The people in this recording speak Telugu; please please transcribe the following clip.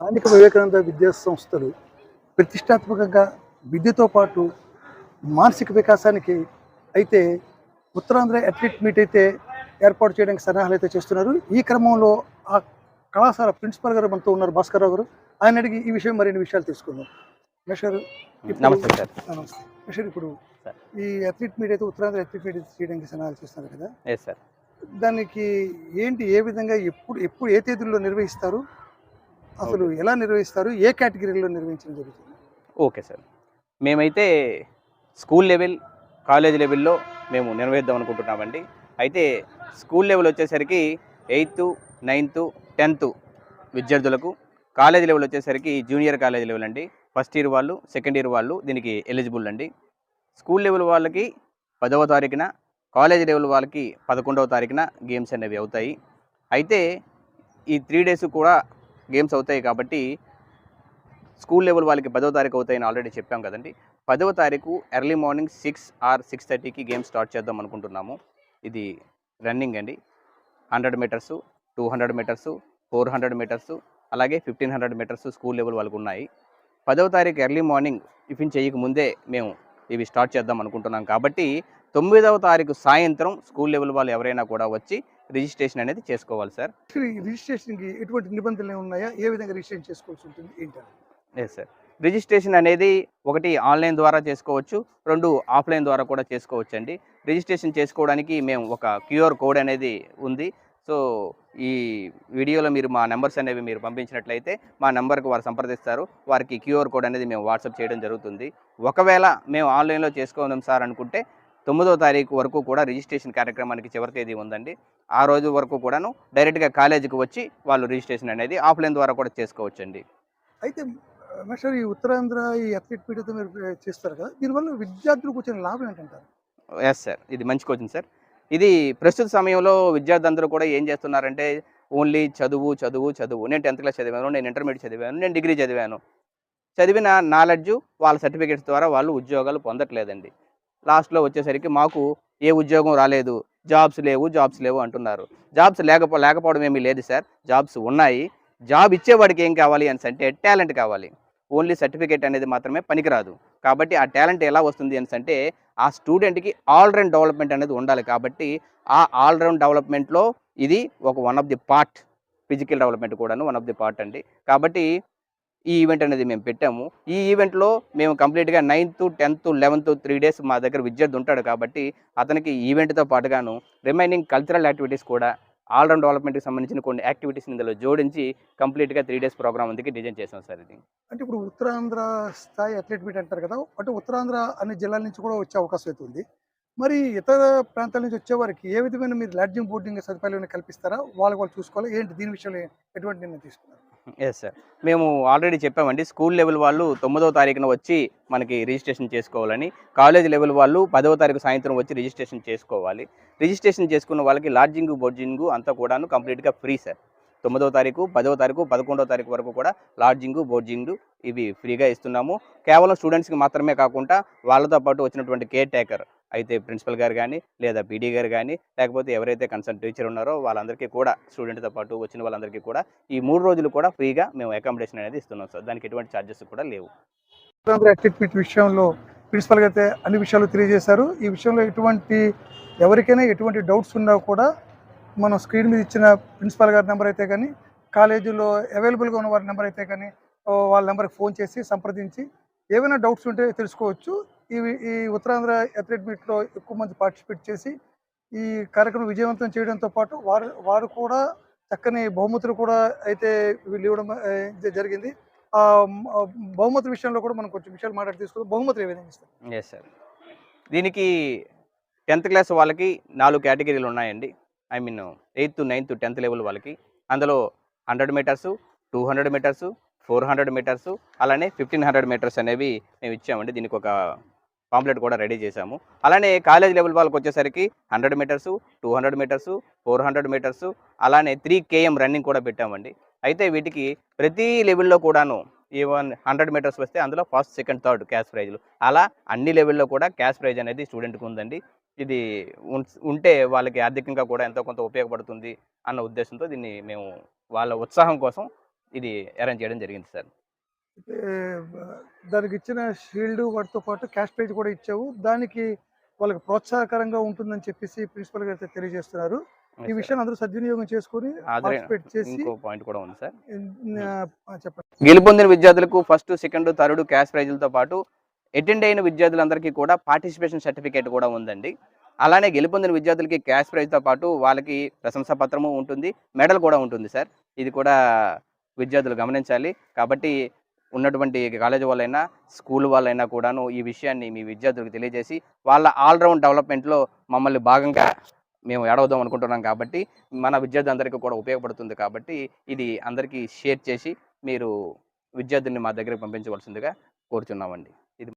స్థానిక వివేకానంద విద్యా సంస్థలు ప్రతిష్టాత్మకంగా విద్యతో పాటు మానసిక వికాసానికి అయితే ఉత్తరాంధ్ర అథ్లెట్ మీట్ అయితే ఏర్పాటు చేయడానికి సన్నాహాలు అయితే చేస్తున్నారు. ఈ క్రమంలో ఆ కళాశాల ప్రిన్సిపల్ గారు మనతో ఉన్నారు భాస్కర్ గారు. ఆయన అడిగి ఈ విషయం మరిన్ని విషయాలు తెలుసుకుందాం. ఇప్పుడు- నమస్తే సార్. గారు ఇప్పుడు. ఈ అథ్లెట్ మీట్ అయితే ఉత్తరాంధ్ర అథ్లెట్ మీట్ చేయడానికి సన్నాహాలు చేస్తున్నారు కదా. సార్ దానికి ఏంటి ఏ విధంగా ఎప్పుడు ఎప్పుడు ఏ తేదీల్లో నిర్వహిస్తారు? అసలు ఎలా నిర్వహిస్తారు? ఏ కేటగిరీలో నిర్వహించడం జరుగుతుంది? Okay sir. మేమైతే స్కూల్ లెవెల్ కాలేజ్ లెవెల్లో మేము నిర్వహిద్దాం అనుకుంటున్నామండి. అయితే స్కూల్ లెవెల్ వచ్చేసరికి ఎయిత్ నైన్త్ టెన్త్ విద్యార్థులకు కాలేజ్ లెవెల్ వచ్చేసరికి జూనియర్ కాలేజ్ లెవెల్ అండి. ఫస్ట్ ఇయర్ వాళ్ళు సెకండ్ ఇయర్ వాళ్ళు దీనికి ఎలిజిబుల్ అండి. స్కూల్ లెవెల్ వాళ్ళకి పదవ తారీఖున కాలేజ్ లెవెల్ వాళ్ళకి పదకొండవ తారీఖున గేమ్స్ అనేవి అవుతాయి. అయితే ఈ త్రీ డేస్ కూడా గేమ్స్ అవుతాయి కాబట్టి స్కూల్ లెవెల్ వాళ్ళకి పదవ తారీఖు అవుతాయని ఆల్రెడీ చెప్పాం కదండి. పదవ తారీఖు early morning six or six థర్టీకి గేమ్ స్టార్ట్ చేద్దాం అనుకుంటున్నాము. ఇది రన్నింగ్ అండి. Hundred metres two hundred metres four hundred metres అలాగే fifteen hundred metres school level వాళ్ళకు ఉన్నాయి. పదవ తారీఖు ఎర్లీ మార్నింగ్ టిఫిన్ చేయక ముందే మేము ఇవి స్టార్ట్ చేద్దాం అనుకుంటున్నాం కాబట్టి తొమ్మిదవ తారీఖు సాయంత్రం స్కూల్ లెవెల్ వాళ్ళు ఎవరైనా కూడా వచ్చి రిజిస్ట్రేషన్ అనేది చేసుకోవాలి సార్. రిజిస్ట్రేషన్కి ఎటువంటి నిబంధనలు ఉన్నాయా? ఏ విధంగా రిజిస్ట్రేషన్ చేసుకోవాల్సి ఉంటుంది ఏంటని ఎస్ సార్ రిజిస్ట్రేషన్ అనేది ఒకటి ఆన్లైన్ ద్వారా చేసుకోవచ్చు రెండు ఆఫ్లైన్ ద్వారా కూడా చేసుకోవచ్చు అండి రిజిస్ట్రేషన్ చేసుకోవడానికి మేము ఒక క్యూఆర్ కోడ్ అనేది ఉంది. సో ఈ వీడియోలో మీరు మా నెంబర్స్ అనేవి మీరు పంపించినట్లయితే మా నెంబర్కి వారు సంప్రదిస్తారు. వారికి క్యూఆర్ కోడ్ అనేది మేము వాట్సాప్ చేయడం జరుగుతుంది. ఒకవేళ మేము ఆన్లైన్లో చేసుకోదాం సార్ అనుకుంటే తొమ్మిదో తారీఖు వరకు కూడా రిజిస్ట్రేషన్ కార్యక్రమానికి చివరి తేదీ ఉందండి. ఆ రోజు వరకు కూడాను డైరెక్ట్గా కాలేజీకి వచ్చి వాళ్ళు రిజిస్ట్రేషన్ అనేది ఆఫ్లైన్ ద్వారా కూడా చేసుకోవచ్చండి. అయితే మేషర్ ఈ ఉత్తరాంధ్ర ఈ అథ్లెట్ అయితే మీరు చేస్తారు కదా దీనివల్ల విద్యార్థులకు వచ్చిన లాభం ఏంటంటారు? ఎస్ సార్ ఇది మంచి క్వశ్చన్ సార్. ఇది ప్రస్తుత సమయంలో విద్యార్థులందరూ కూడా ఏం చేస్తున్నారంటే ఓన్లీ చదువు చదువు చదువు. నేను టెన్త్ క్లాస్ చదివాను నేను ఇంటర్మీడియట్ చదివాను నేను డిగ్రీ చదివాను. చదివిన నాలెడ్జ్ వాళ్ళ సర్టిఫికేట్స్ ద్వారా వాళ్ళు ఉద్యోగాలు పొందట్లేదండి. లాస్ట్లో వచ్చేసరికి మాకు ఏ ఉద్యోగం రాలేదు. జాబ్స్ లేవు జాబ్స్ లేవు అంటున్నారు. జాబ్స్ లేకపో లేకపోవడం ఏమీ లేదు సార్. జాబ్స్ ఉన్నాయి. జాబ్ ఇచ్చేవాడికి ఏం కావాలి అని అంటే టాలెంట్ కావాలి. ఓన్లీ సర్టిఫికేట్ అనేది మాత్రమే పనికిరాదు. కాబట్టి ఆ టాలెంట్ ఎలా వస్తుంది అని అంటే ఆ స్టూడెంట్కి ఆల్రౌండ్ డెవలప్మెంట్ అనేది ఉండాలి కాబట్టి ఆ ఆల్రౌండ్ డెవలప్మెంట్లో ఇది ఒక one of the part. Physical development కూడాను వన్ ఆఫ్ ది పార్ట్ అండి. కాబట్టి ఈ ఈవెంట్ అనేది మేము పెట్టాము. ఈ ఈవెంట్లో మేము కంప్లీట్గా ninth tenth eleventh three days మా దగ్గర విద్యార్థి ఉంటాడు కాబట్టి అతనికి ఈవెంట్తో పాటుగాను రిమైనింగ్ కల్చరల్ యాక్టివిటీస్ కూడా ఆల్రౌండ్ డెవలప్మెంట్కి సంబంధించిన కొన్ని యాక్టివిటీస్ ఇందులో జోడించి కంప్లీట్గా త్రీ డేస్ ప్రోగ్రామ్ అందుకే డిజైన్ చేసాం సార్ ఇది. అంటే ఇప్పుడు ఉత్తరాంధ్ర స్థాయి అథ్లెట్ మీట్ అంటారు కదా అంటే ఉత్తరాంధ్ర అన్ని జిల్లాల నుంచి కూడా వచ్చే అవకాశం అవుతుంది మరి ఇతర ప్రాంతాల నుంచి వచ్చేవారికి ఏ విధమైన మీరు లాడ్జింగ్ బోర్డింగ్ సదుపాయాలు కల్పిస్తారా? వాళ్ళకి వాళ్ళు చూసుకోవాలి. ఏంటి? దీని విషయంలో ఎటువంటి నిర్ణయం తీసుకున్నారు? ఎస్ సార్ మేము ఆల్రెడీ చెప్పామండి స్కూల్ లెవెల్ వాళ్ళు తొమ్మిదవ తారీఖున వచ్చి మనకి రిజిస్ట్రేషన్ చేసుకోవాలని కాలేజ్ లెవెల్ వాళ్ళు పదవ తారీఖు సాయంత్రం వచ్చి రిజిస్ట్రేషన్ చేసుకోవాలి. రిజిస్ట్రేషన్ చేసుకున్న వాళ్ళకి లాడ్జింగ్ బోర్జింగ్ అంతా కూడాను కంప్లీట్గా ఫ్రీ సార్ తొమ్మిదవ తారీఖు పదవ తారీఖు పదకొండవ తారీఖు వరకు కూడా లాడ్జింగ్ బోర్జింగ్ ఇవి ఫ్రీగా ఇస్తున్నాము. కేవలం స్టూడెంట్స్కి మాత్రమే కాకుండా వాళ్ళతో పాటు వచ్చినటువంటి కేర్ టేకర్ అయితే ప్రిన్సిపల్ గారు కానీ లేదా పీడీ గారు కానీ లేకపోతే ఎవరైతే కన్సర్న్ టీచర్ ఉన్నారో వాళ్ళందరికీ కూడా స్టూడెంట్తో పాటు వచ్చిన వాళ్ళందరికీ కూడా ఈ మూడు రోజులు కూడా ఫ్రీగా మేము అకామిడేషన్ అనేది ఇస్తున్నాం సార్. దానికి ఎటువంటి ఛార్జెస్ కూడా లేవు. విషయంలో ప్రిన్సిపల్ అయితే అన్ని విషయాలు తెలియజేశారు. ఈ విషయంలో ఎటువంటి ఎవరికైనా ఎటువంటి డౌట్స్ ఉన్నా కూడా మనం స్క్రీన్ మీద ఇచ్చిన ప్రిన్సిపల్ గారి నెంబర్ అయితే కానీ కాలేజీలో అవైలబుల్గా ఉన్న వారి నెంబర్ అయితే కానీ వాళ్ళ నెంబర్కి ఫోన్ చేసి సంప్రదించి ఏమైనా డౌట్స్ ఉంటే తెలుసుకోవచ్చు. ఈ ఈ ఉత్తరాంధ్ర అథ్లెట్ మీట్లో ఎక్కువ మంది పార్టిసిపేట్ చేసి ఈ కార్యక్రమం విజయవంతం చేయడంతో పాటు వారు వారు కూడా చక్కని బహుమతులు కూడా అయితే వీళ్ళు ఇవ్వడం జరిగింది. ఆ బహుమతుల విషయంలో కూడా మనం కొంచెం విషయాలు మాట్లాడి తీసుకుందాం. బహుమతులు ఏ విధంగా ఇస్తాం ఎస్ సార్ దీనికి టెన్త్ క్లాస్ వాళ్ళకి నాలుగు కేటగిరీలు ఉన్నాయండి. I mean eighth ninth tenth level వాళ్ళకి. అందులో hundred metres two hundred metres four hundred metres అలానే ఫిఫ్టీన్ హండ్రెడ్ మీటర్స్ అనేవి మేము ఇచ్చామండి. దీనికి ఒక పాంప్లెట్ కూడా రెడీ చేశాము. అలానే కాలేజ్ లెవెల్ వాళ్ళకి వచ్చేసరికి hundred metres two hundred metres four hundred metres అలానే త్రీ కేఎం రన్నింగ్ కూడా పెట్టామండి. అయితే వీటికి ప్రతి లెవెల్లో కూడాను ఈవెన్ హండ్రెడ్ మీటర్స్ వస్తే అందులో ఫస్ట్ సెకండ్ థర్డ్ క్యాష్ ప్రైజ్లు. అలా అన్ని లెవెల్లో కూడా క్యాష్ ప్రైజ్ అనేది స్టూడెంట్కి ఉందండి. ఇది ఉంటే వాళ్ళకి ఆర్థికంగా కూడా ఎంతో కొంత ఉపయోగపడుతుంది అన్న ఉద్దేశంతో దీన్ని మేము వాళ్ళ ఉత్సాహం కోసం ఇది అరేంజ్ చేయడం జరిగింది సార్. దానికి ఇచ్చిన షీల్డ్ వాటితో పాటు క్యాష్ ప్రైజ్ కూడా ఇచ్చావు. దానికి వాళ్ళకి ప్రోత్సాహకరంగా ఉంటుందని చెప్పేసి ప్రిన్సిపల్ గారు అయితే తెలియజేస్తున్నారు. ఈ విషయాన్ని అందరూ సద్వినియోగం చేసుకుని పాయింట్ కూడా ఉంది సార్ చెప్పండి. గెలుపొందిన విద్యార్థులకు ఫస్ట్ సెకండ్ థర్డ్ క్యాష్ ప్రైజులతో పాటు అటెండ్ అయిన విద్యార్థులందరికీ కూడా పార్టిసిపేషన్ సర్టిఫికేట్ కూడా ఉందండి. అలానే గెలుపొందిన విద్యార్థులకి క్యాష్ ప్రైజ్తో పాటు వాళ్ళకి ప్రశంసా పత్రము ఉంటుంది మెడల్ కూడా ఉంటుంది సార్ ఇది కూడా విద్యార్థులు గమనించాలి. కాబట్టి ఉన్నటువంటి కాలేజ్ వాళ్ళైనా స్కూల్ వాళ్ళైనా కూడాను ఈ విషయాన్ని మీ విద్యార్థులకు తెలియజేసి వాళ్ళ ఆల్రౌండ్ డెవలప్మెంట్లో మమ్మల్ని భాగంగా మేము ఏడవదాం అనుకుంటున్నాం కాబట్టి మన విద్యార్థులందరికీ కూడా ఉపయోగపడుతుంది కాబట్టి ఇది అందరికీ షేర్ చేసి మీరు విద్యార్థుల్ని మా దగ్గరికి పంపించవలసిందిగా కోరుచున్నామండి.